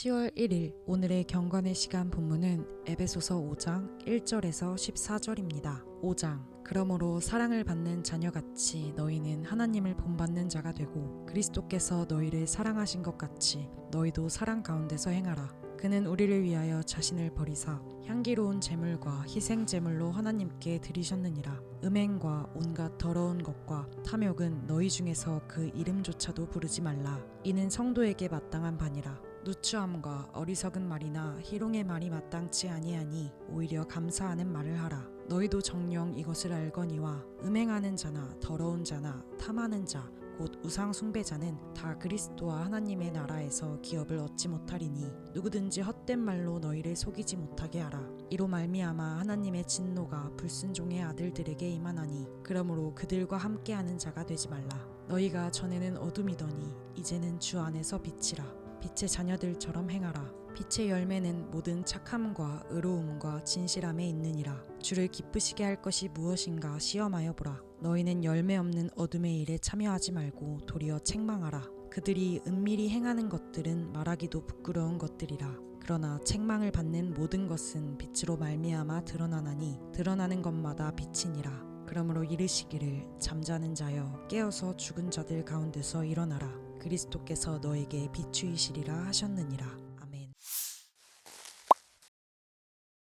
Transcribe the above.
10월 1일 오늘의 경건의 시간 본문은 에베소서 5장 1절에서 14절입니다. 5장 그러므로 사랑을 받는 자녀같이 너희는 하나님을 본받는 자가 되고 그리스도께서 너희를 사랑하신 것 같이 너희도 사랑 가운데서 행하라. 그는 우리를 위하여 자신을 버리사 향기로운 제물과 희생 제물로 하나님께 드리셨느니라. 음행과 온갖 더러운 것과 탐욕은 너희 중에서 그 이름조차도 부르지 말라. 이는 성도에게 마땅한 바니라. 누추함과 어리석은 말이나 희롱의 말이 마땅치 아니하니 오히려 감사하는 말을 하라. 너희도 정령 이것을 알거니와 음행하는 자나 더러운 자나 탐하는 자 곧 우상 숭배자는 다 그리스도와 하나님의 나라에서 기업을 얻지 못하리니 누구든지 헛된 말로 너희를 속이지 못하게 하라. 이로 말미암아 하나님의 진노가 불순종의 아들들에게 임하나니 그러므로 그들과 함께하는 자가 되지 말라. 너희가 전에는 어둠이더니 이제는 주 안에서 빛이라. 빛의 자녀들처럼 행하라. 빛의 열매는 모든 착함과 의로움과 진실함에 있느니라. 주를 기쁘시게 할 것이 무엇인가 시험하여 보라. 너희는 열매 없는 어둠의 일에 참여하지 말고 도리어 책망하라. 그들이 은밀히 행하는 것들은 말하기도 부끄러운 것들이라. 그러나 책망을 받는 모든 것은 빛으로 말미암아 드러나나니 드러나는 것마다 빛이니라. 그러므로 이르시기를 잠자는 자여 깨어서 죽은 자들 가운데서 일어나라. 그리스도께서 너에게 비추이시리라 하셨느니라.